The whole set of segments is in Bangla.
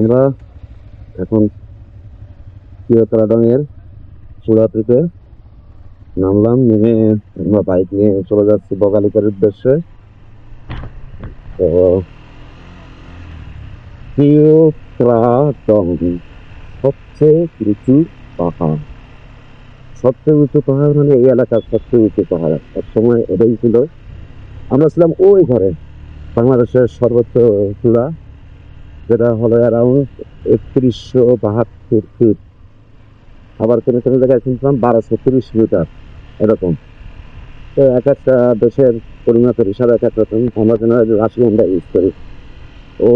আমরা এখন চিরতলাডাঙের চূড়া থেকে নামলাম, নেমে আমরা বাইক নিয়ে চলে যাচ্ছি বগালিকার উদ্দেশ্যে। তো চিরতরাডং সবচেয়ে উঁচু পাহাড়। সবচেয়ে উঁচু পাহাড় মানে এই এলাকার সবচেয়ে উঁচু পাহাড়। সময় এটাই ছিল। আমরা ছিলাম ওই ঘরে। বাংলাদেশের সর্বোচ্চ চূড়া, যেটা হলো অ্যারাউন্ড একত্রিশশো বাহাত্তর ফিট আবার কোনো কোনো জায়গায় শুনছিলাম বারোশো তিরিশ মিটার এরকম। তো এক একটা দেশের পরিমাপের হিসাবে এক এক রকম আমরা যেন রাশি আমরা ইউজ করি। ও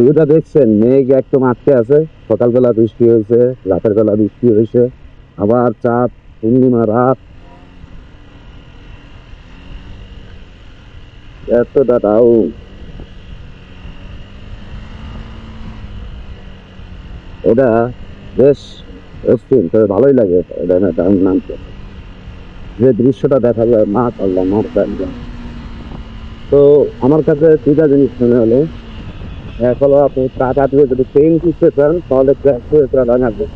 ভিউটা দেখছেন, মেঘ একদম আটকে আছে, সকালবেলা বৃষ্টি হয়েছে, রাতের বেলা বৃষ্টি হয়েছে, আবার চাঁদ, পূর্ণিমা, রাত। এতটা বেশ ভালোই লাগে এটা নামতে। যে দৃশ্যটা দেখা যায় মা করলাম মা তো আমার কাছে দুইটা জিনিস মনে হলো। এক হলো আপনি টাকা দিয়ে যদি ট্রেন কিনতে চান, তাহলে হয়ে চলে আসবে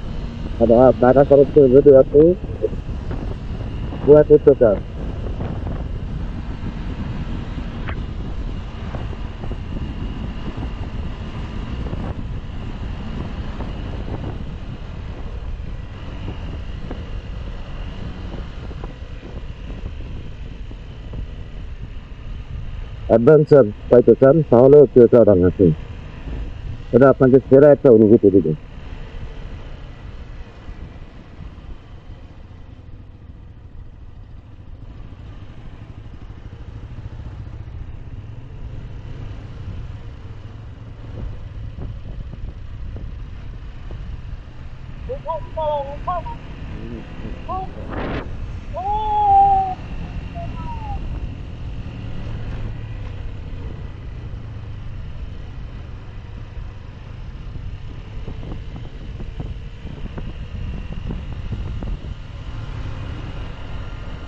আবার টাকা খরচ করে যদি আপনি গোয়া করতে চান। অ্যাডভেঞ্চার পাইতে চান, তাহলে চিরচড়ান আছে এটা আপনাকে সেরা একটা অনুভূতি দিবে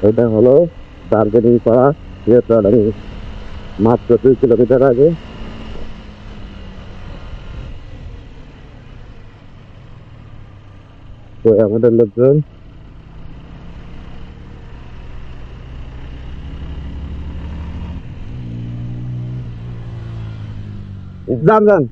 এটা হলো দার্জিলিং পাড়া চিরচড়ান মাত্র দুই কিলোমিটার আগে। তো আমাদের লোকজন যান যান।